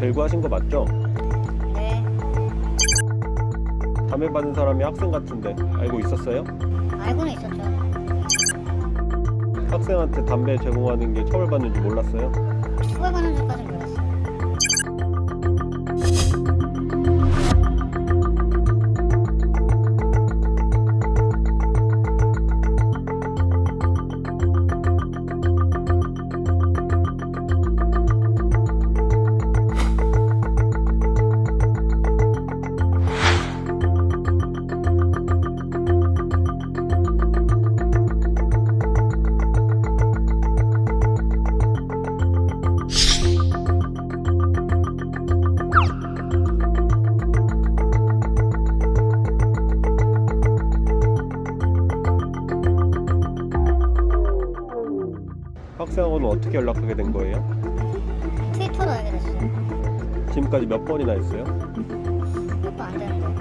들고 하신 거 맞죠? 네, 담배 받은 사람이 학생 같은데 알고 있었어요? 알고는 있었죠. 학생한테 담배 제공하는 게 처벌받는 줄 몰랐어요? 처벌받는 줄까지 몰랐어요. 학생하고는 어떻게 연락하게 된 거예요? 트위터로 알게 됐어요. 지금까지 몇 번이나 했어요? 몇번안 되는데.